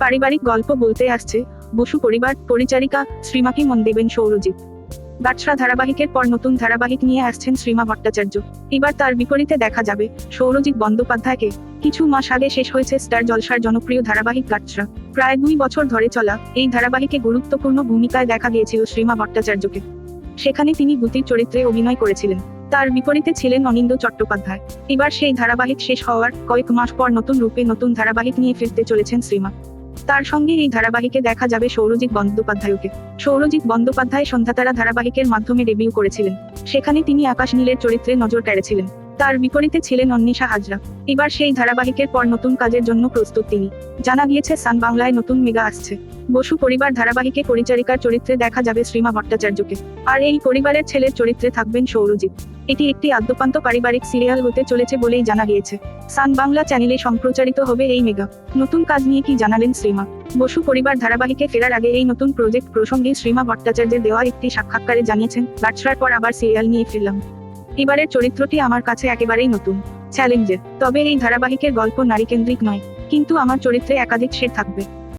পারিবারিক গল্প বলতে আসছে, বসু পরিবার, পরিচারিকা, শ্রীমাকে মন দেবেন সৌরজিৎ। গাছরা ধারাবাহিকের পর নতুন ধারাবাহিক নিয়ে আসছেন শ্রীমা ভট্টাচার্য। এবার তার বিপরীতে দেখা যাবে সৌরজিৎ বন্দ্যোপাধ্যায়কে। কিছু মাস আগে শেষ হয়েছে স্টার জলসার জনপ্রিয় ধারাবাহিক গাছরা প্রায় দুই বছর ধরে চলা এই ধারাবাহিকে গুরুত্বপূর্ণ ভূমিকায় দেখা গিয়েছিল শ্রীমা ভট্টাচার্যকে। সেখানে তিনি গুতির চরিত্রে অভিনয় করেছিলেন। তার বিপরীতে ছিলেন অনিন্দ চট্টোপাধ্যায়। এবার সেই ধারাবাহিক শেষ হওয়ার কয়েক মাস পর নতুন রূপে নতুন ধারাবাহিক নিয়ে ফিরতে চলেছেন শ্রীমা। তার সঙ্গে এই ধারাবাহিকে দেখা যাবে সৌরজিৎ বন্দ্যোপাধ্যায়কে। সৌরজিৎ বন্দ্যোপাধ্যায় সন্ধ্যাতারা ধারাবাহিকের মাধ্যমে ডেবিউ করেছিলেন। সেখানে তিনি আকাশ নীলের চরিত্রে নজর কেড়েছিলেন। তার বিপরীতে ছিলেন অন্নিশা হাজরা। এবার সেই ধারাবাহিকের পর নতুন কাজের জন্য প্রস্তুত তিনি। জানা গিয়েছে, সান বাংলায় নতুন মেগা আসছে। বসু পরিবার ধারাবাহিকে পরিচারিকার চরিত্রে দেখা যাবে শ্রীমা ভট্টাচার্যকে। আর এই পরিবারের ছেলের চরিত্রে থাকবেন সৌরজিৎ। এটি একটি আদ্যপান্ত পারিবারিক সিরিয়াল হতে চলেছে বলেই জানা গিয়েছে। সান বাংলা চ্যানেলে সম্প্রচারিত হবে এই মেগা। নতুন কাজ নিয়ে কি জানালেন শ্রীমা? বসু পরিবার ধারাবাহিকে ফেরার আগে এই নতুন প্রজেক্ট প্রসঙ্গে শ্রীমা ভট্টাচার্যের দেওয়া একটি সাক্ষাৎকারে জানিয়েছেন গাছরার পর আবার সিরিয়াল নিয়ে ফিরলাম। এবারের চরিত্রটি আমার কাছে একেবারেই নতুন। চ্যালেঞ্জের। তবে এই ধারাবাহিকের গল্প নারীকেন্দ্রিক নয়। কিন্তু আমার চরিত্রে একাধিক সে থাকবে।